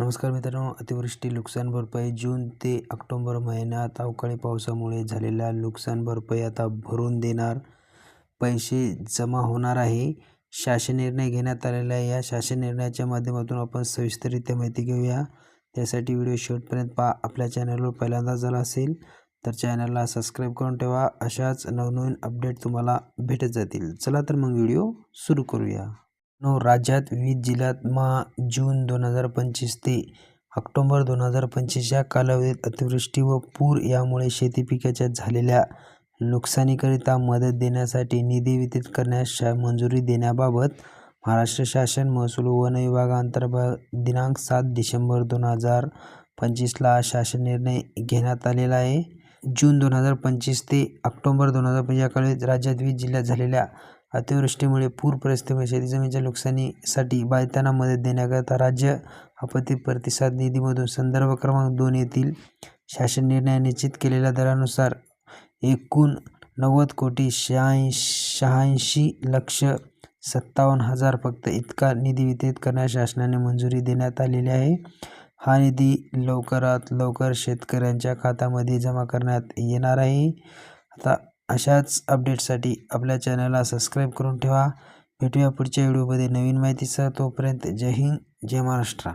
नमस्कार मित्रांनो अतिवृष्टी नुकसान भरपाई जून ते ऑक्टोबर महिन्यात अवकाळी पावसामुळे झालेल्या नुकसान भरपाई आता भरून देणार पैसे जमा होणार आहे. शासन निर्णय घेण्यात आलेला आहे. या शासन निर्णयाच्या माध्यमातून आपण सविस्तररित्या माहिती घेऊया. त्यासाठी व्हिडिओ शेवटपर्यंत पहा. आपल्या चॅनलवर पहिल्यांदा झाला असेल तर चॅनलला सबस्क्राईब करून ठेवा. अशाच नवनवीन अपडेट तुम्हाला भेटत जातील. चला तर मग व्हिडिओ सुरू करूया. नो राज्यात विविध जिल्ह्यात महा जून दोन हजार पंचवीस ते ऑक्टोबर दोन हजार पंचवीस या कालावधीत अतिवृष्टी व पूर यामुळे शेती पिकाच्या झालेल्या नुकसानीकरिता मदत देण्यासाठी निधी वितरित करण्यास शा मंजुरी देण्याबाबत महाराष्ट्र शासन महसूल व वन विभागाअंतर्गत दिनांक सात डिसेंबर दोन हजार पंचवीसला शासन निर्णय घेण्यात आलेला आहे. जून दोन हजार पंचवीस ते ऑक्टोबर दोन हजार पंचवीस या कालावधीत राज्यात विविध जिल्ह्यात झालेल्या अतिवृष्टीमुळे पूर परिस्थितीमुळे शेतीजमिनीच्या नुकसानीसाठी बाधितांना मदत देण्याकरता राज्य आपत्ती प्रतिसाद निधीमधून संदर्भ क्रमांक दोन येथील शासन निर्णय निश्चित केलेल्या दरानुसार एकूण नव्वद कोटी शहाऐंशी शहाऐंशी लक्ष सत्तावन्न हजार फक्त इतका निधी वितरित करण्यास शासनाने मंजुरी देण्यात आलेली आहे. हा निधी लवकरात लवकर शेतकऱ्यांच्या खात्यामध्ये जमा करण्यात येणार आहे. आता अशाच अपडेटसाठी आपल्या चॅनलला सबस्क्राईब करून ठेवा. भेटूया पुढच्या व्हिडिओमध्ये नवीन माहितीसह. तोपर्यंत जय हिंद जय महाराष्ट्र.